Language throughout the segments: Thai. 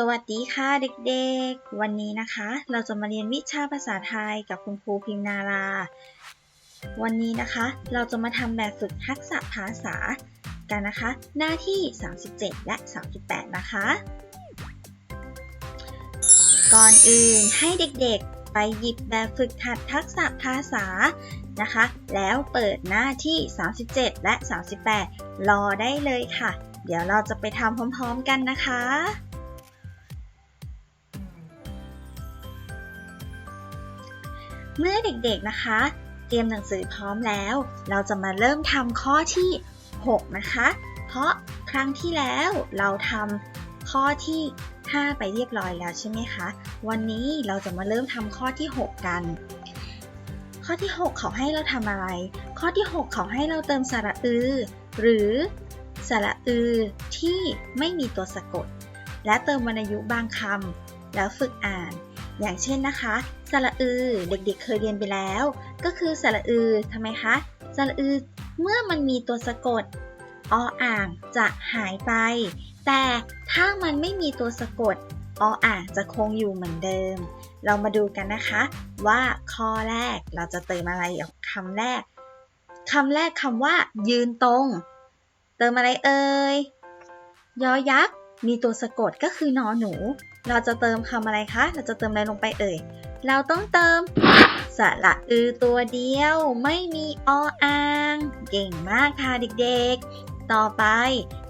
สวัสดีค่ะเด็กๆ วันนี้นะคะ เราจะมาเรียนวิชาภาษาไทยกับคุณครูพิมนารา วันนี้นะคะ เราจะมาทำแบบฝึกทักษะภาษากันนะคะ หน้าที่ 37 และ 38 นะคะ ก่อนอื่นให้เด็กๆ ไปหยิบแบบฝึกหัดทักษะภาษานะคะ แล้วเปิดหน้าที่ 37 และ 38 รอได้เลยค่ะ เดี๋ยวเราจะไปทำพร้อม ๆ กันนะคะ เมื่อเด็กๆนะคะ เตรียมหนังสือพร้อมแล้ว เราจะมาเริ่มทำข้อที่ 6 นะคะ เพราะครั้งที่แล้วเราทำข้อที่ 5 ไปเรียบร้อยแล้วใช่ไหมคะ วันนี้เราจะมาเริ่มทำข้อที่ 6 กัน ข้อที่ 6 เขาให้เราทำอะไร ข้อที่ 6 เขาให้เราเติมสระอือ หรือสระอือที่ไม่มีตัวสะกด และเติมวรรณยุกต์บางคำแล้วฝึกอ่าน อย่างเช่นนะคะสระอือเด็กๆเคยเรียนไปแล้ว ก็คือสระอือทำไมคะสระอือเมื่อมันมีตัวสะกดออ่างจะหายไป แต่ถ้ามันไม่มีตัวสะกดออ่างจะคงอยู่เหมือนเดิม เรามาดูกันนะคะ ว่าข้อแรกเราจะเติมอะไรกับคำแรกคำแรกคำว่า ยืนตรง เติมอะไรเอ่ยยอยักษ์มีตัวสะกดก็คือนอหนู เราจะเติมคำอะไรคะ เราจะเติมอะไรลงไปเอ่ย เราต้องเติมสระอือตัวเดียวไม่มีออ่าง เก่งมากค่ะเด็กๆ ต่อไป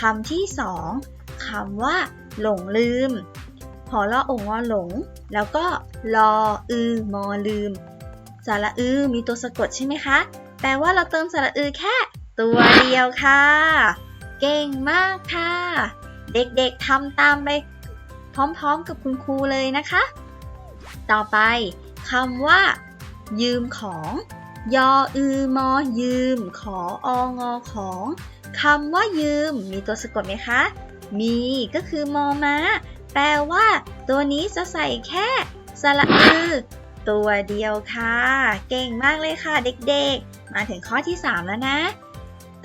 คำที่สองคำว่า หลงลืม พอละองอหลง แล้วก็รออือมอลืมสระอือมีตัวสะกดใช่ไหมคะ แปลว่าเราเติมสระอือแค่ ตัวเดียวค่ะ เก่งมากค่ะ เด็กๆทำตามไป พร้อมๆกับคุณครูเลยนะคะ ต่อไปคำว่า ยืมของยออือมอยืม ขอองอของคำว่ายืม มีตัวสะกดไหมคะ มีก็คือมอมาแปลว่า ตัวนี้จะใส่แค่สระอือตัวเดียวค่ะ เก่งมากเลยค่ะเด็กๆ มาถึงข้อที่ 3 แล้วนะ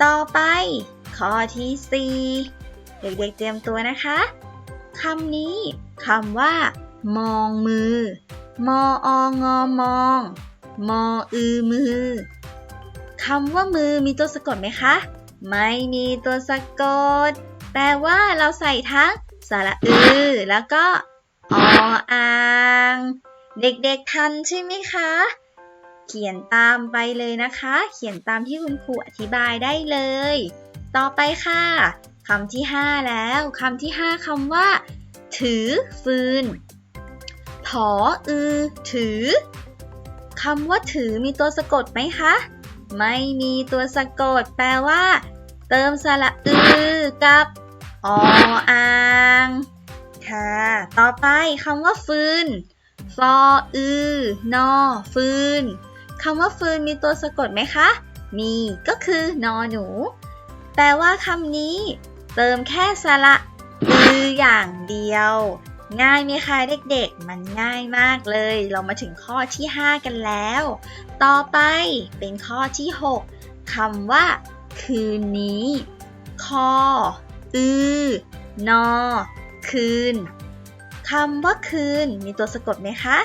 ต่อไป ข้อที่ 4 เด็กๆเตรียมตัวนะคะ คำนี้คำว่า มองมือ มอองอมอง มออือมือคำว่ามือมีตัวสะกดไหมคะ ไม่มีตัวสะกด แปลว่าเราใส่ทั้งสระอือ แล้วก็ออ่างเด็กๆทันใช่ไหมคะ เขียนตามไปเลยนะคะ เขียนตามที่คุณครูอธิบายได้เลย ต่อไปค่ะ คำที่ 5 แล้วคำที่ 5คำว่า ถือฟืนผออือ ถือคำว่าถือมีตัวสะกดไหมคะ ไม่มีตัวสะกด แปลว่า เติมสระอือกับออางค่ะ ต่อไปคำว่าฟืนฟออือนอฟืนคำว่าฟืนมีตัวสะกดไหมคะ มีก็คือนอหนู แปลว่าคำนี้ เติมแค่สระอืออย่างเดียว ง่ายไหมคะเด็กๆ มันง่ายมากเลย เรามาถึงข้อที่ 5 กันแล้ว ต่อไปเป็นข้อที่ 6คำว่า คืนนี้ คอ อือ นอ คืนคำว่าคืน มีตัวสะกดไหมคะ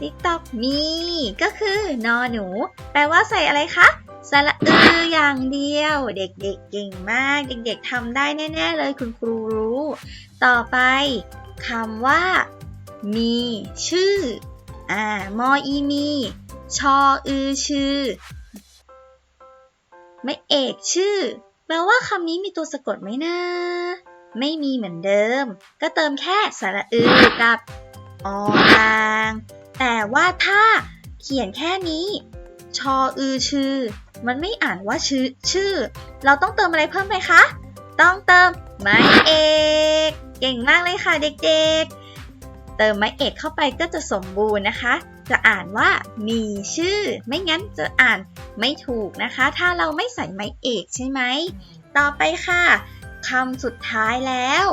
ติ๊กตอกมี ก็คือนอหนู แปลว่าใส่อะไรคะ สระอืออย่างเดียว เด็กๆเก่งมาก เด็กๆทำได้แน่ๆเลยคุณครูรู้ ต่อไปคำว่า มีชื่อ อ่ามออีมี ชออือชื่อ ไม่เอกชื่อ แปลว่าคำนี้มีตัวสะกดไหมนะไม่มีเหมือนเดิม ก็เติมแค่สระอือกับออ่าง แต่ว่าถ้าเขียนแค่นี้ ชออือชื่อ มันไม่อ่านว่าชื่อ ชื่อ เราต้องเติมอะไรเพิ่มไหมคะ ต้องเติมไม้เอก เก่งมากเลยค่ะเด็กๆ เติมไม้เอกเข้าไปก็จะสมบูรณ์นะคะ จะอ่านว่ามีชื่อ ไม่งั้นจะอ่านไม่ถูกนะคะ ถ้าเราไม่ใส่ไม้เอกใช่ไหม ต่อไปค่ะคำสุดท้ายแล้ว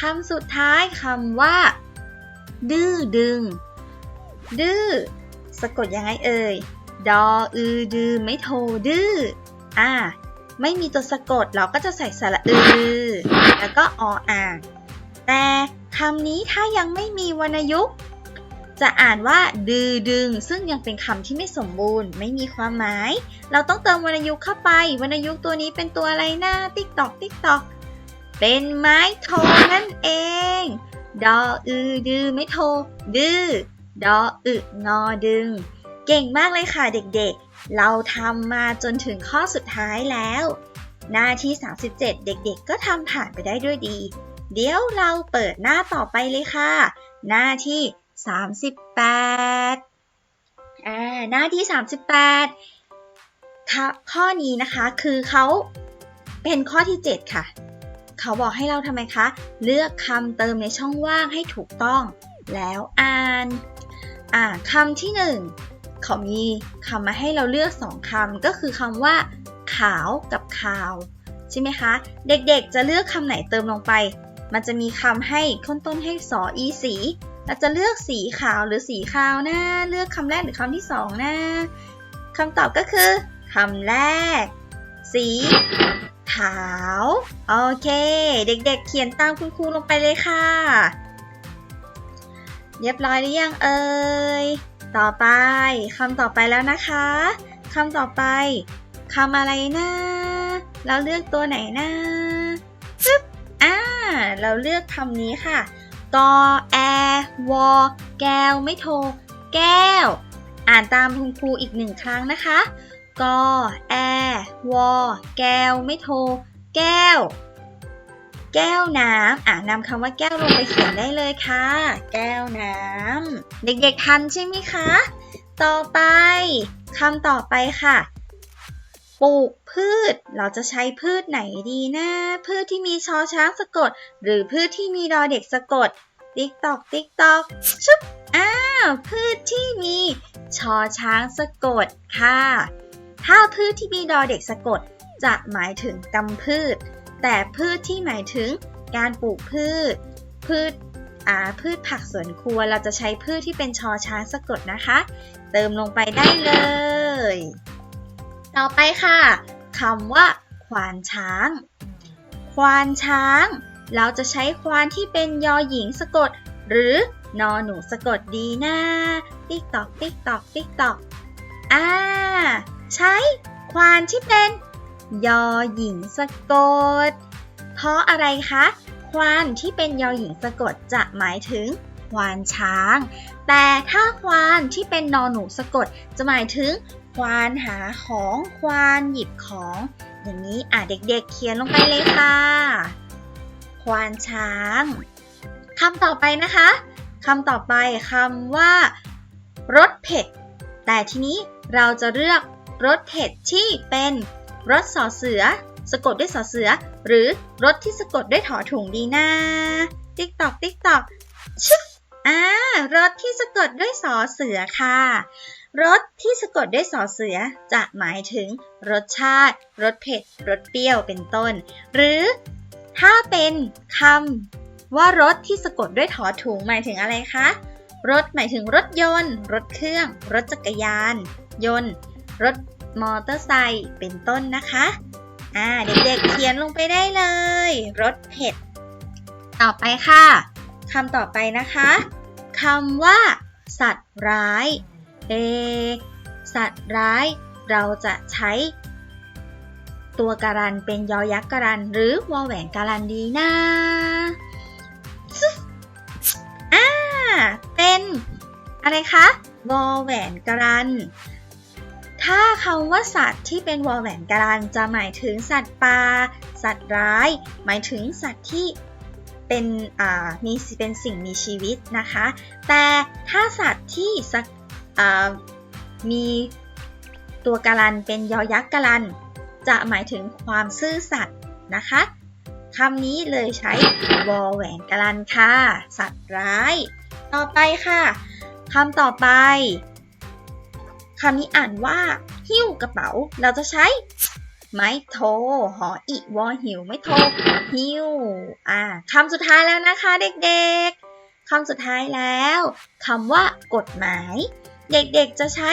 คำสุดท้ายคำว่า ดื้อดึง ดื้อสะกดยังไงเอ่ย ดออือดือไม่โทดื้ออ่า ไม่มีตัวสะกดเราก็จะใส่สระอือ แล้วก็ออ่างแต่คำนี้ถ้ายังไม่มีวรรณยุกต์ จะอ่านว่าดือดึง ซึ่งยังเป็นคำที่ไม่สมบูรณ์ ไม่มีความหมาย เราต้องเติมวรรณยุกต์เข้าไป วรรณยุกต์ตัวนี้เป็นตัวอะไรนะ ติ๊กตอกติ๊กตอก เป็นไม้โทนั่นเอง ดออือดือไม่โทดื้อดออึงอดึง เก่งมากเลยค่ะเด็กๆ เราทำมาจนถึงข้อสุดท้ายแล้ว หน้าที่ 37 เด็กๆ ก็ทำผ่านไปได้ด้วยดี เดี๋ยวเราเปิดหน้าต่อไปเลยค่ะ หน้าที่ 38อ่าหน้าที่ 38ค่ะข้อนี้นะคะคือเขาเป็นข้อที่ 7 ค่ะ เขาบอกให้เราทำไมคะ เลือกคำเติมในช่องว่างให้ถูกต้อง แล้วอ่าน อ่าคำที่หนึ่ง เขามีคำมาให้เราเลือกสองคำก็คือคำว่า ขาวกับขาว ใช่ไหมคะ เด็กๆจะเลือกคำไหนเติมลงไป มันจะมีคำให้ค้นต้นให้สออีสีเราจะเลือกสีขาวหรือสีขาวนะเลือกคำแรกหรือคำที่สองนะคำตอบก็คือคำแรก สี ขาว โอเค เด็กๆ เขียนตามคุณครูลงไปเลยค่ะ เรียบร้อยหรือยังเอ่ย ต่อไปคำต่อไปแล้วนะคะคำต่อไปคำอะไรนะเราเลือกตัวไหนนะปึ๊บอ่าเราเลือกคำนี้ค่ะกอแอวอแก้วไม่โทแก้ว อ่านตามคุณครูอีกหนึ่งครั้งนะคะกอแอวอแก้วไม่โทแก้ว แก้วน้ำอ่านำคำว่าแก้วลงไปเขียนได้เลยค่ะ แก้วน้ำเด็กๆทันใช่ไหมคะ ต่อไปคำต่อไปค่ะ ปลูกพืช เราจะใช้พืชไหนดีนะ พืชที่มีชอช้างสะกด หรือพืชที่มีดอเด็กสะกด ติ๊กตอก ติ๊กตอกชุบอ้าวพืชที่มีชอช้างสะกดค่ะ ถ้าพืชที่มีดอเด็กสะกด จะหมายถึงกำพืช แต่พืชที่หมายถึงการปลูกพืช พืชอ่าพืชผักสวนครัวเราจะใช้พืชที่เป็นชอช้างสะกดนะคะ เติมลงไปได้เลย ต่อไปค่ะคำว่า ควานช้าง ควานช้าง เราจะใช้ควานที่เป็นยอหญิงสะกด หรือนอหนูสะกดดีนะติ๊กตอกติ๊กตอกติ๊กตอกอ่า ใช้ควานที่เป็น ยอหญิงสะกด เพราะอะไรคะ ควานที่เป็นยอหญิงสะกดจะหมายถึงควานช้าง แต่ถ้าควานที่เป็นนอหนูสะกดจะหมายถึง ควานหาของควานหยิบของ อย่างนี้อะเด็กๆเขียนลงไปเลยค่ะ ควานช้างคำต่อไปนะคะคำต่อไปคำว่ารสเผ็ด แต่ทีนี้เราจะเลือกรสเผ็ดที่เป็น รสสอเสือ สะกดด้วยสอเสือ หรือรสที่สะกดด้วยถอถุงดีนะติ๊กตอกติ๊กตอกชึบอ่ารสที่สะกดด้วยสอเสือค่ะ รสที่สะกดด้วยสอเสือจะหมายถึงรสชาติ รสเผ็ด รสเปรี้ยวเป็นต้น หรือถ้าเป็นคำว่ารถที่สะกดด้วยถอถุงหมายถึงอะไรคะ รถหมายถึงรถยนต์ รถเครื่อง รถจักรยาน ยนต์ รถ มอเตอร์ไซค์เป็นต้นนะคะ อ่า เด็กๆเขียนลงไปได้เลยรถเผ็ด ต่อไปค่ะคำต่อไปนะคะคำว่า สัตว์ร้าย เอ สัตว์ร้าย เราจะใช้ ตัวการันเป็นยอยักษ์การัน หรือวอแหวนการันดีนะอ่าเป็น อะไรคะวอแหวนการัน ถ้าคำว่าสัตว์ที่เป็นวอลแหวนการันจะหมายถึงสัตว์ป่าสัตว์ร้าย หมายถึงสัตว์ที่เป็นมีเป็นสิ่งมีชีวิตนะคะ แต่ถ้าสัตว์ที่มีตัวการันเป็นยอยักษ์การัน จะหมายถึงความซื่อสัตย์นะคะคำนี้เลยใช้วอแหวนการันค่ะ สัตว์ร้าย ต่อไปค่ะคำต่อไป คำนี้อ่านว่า หิ้วกระเป๋า เราจะใช้ ไม้โท หออีวอหิวไม่โท หิ้ว อ่าคำสุดท้ายแล้วนะคะ เด็กๆคำสุดท้ายแล้วคำว่ากฎหมาย เด็กๆจะใช้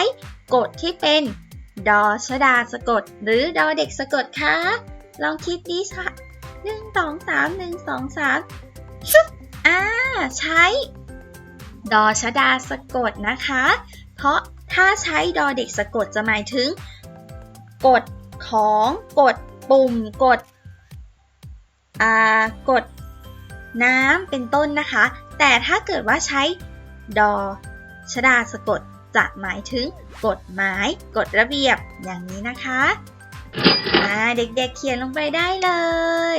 กฎที่เป็นดอชดาสะกด หรือดอเด็กสะกดคะลองคิดดีค่ะหนึ่งสองสามหนึ่งสองสามชุบอ่า ใช้ ดอชดาสะกดนะคะ เพราะ ถ้าใช้ดอเด็กสะกดจะหมายถึง กดของกดปุ่มกดอ่ากดน้ำเป็นต้นนะคะ แต่ถ้าเกิดว่าใช้ดอชดาสะกดจะหมายถึงกฎหมายกฎระเบียบอย่างนี้นะคะอ่าเด็กๆเขียนลงไปได้เลย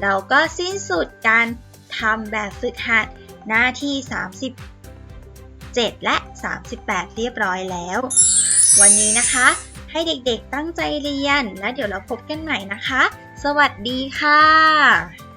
เราก็สิ้นสุดการทำแบบฝึกหัดหน้าที่ 37 และ 38 เรียบร้อยแล้ว วันนี้นะคะ ให้เด็กๆตั้งใจเรียน และเดี๋ยวเราพบกันใหม่นะคะ สวัสดีค่ะ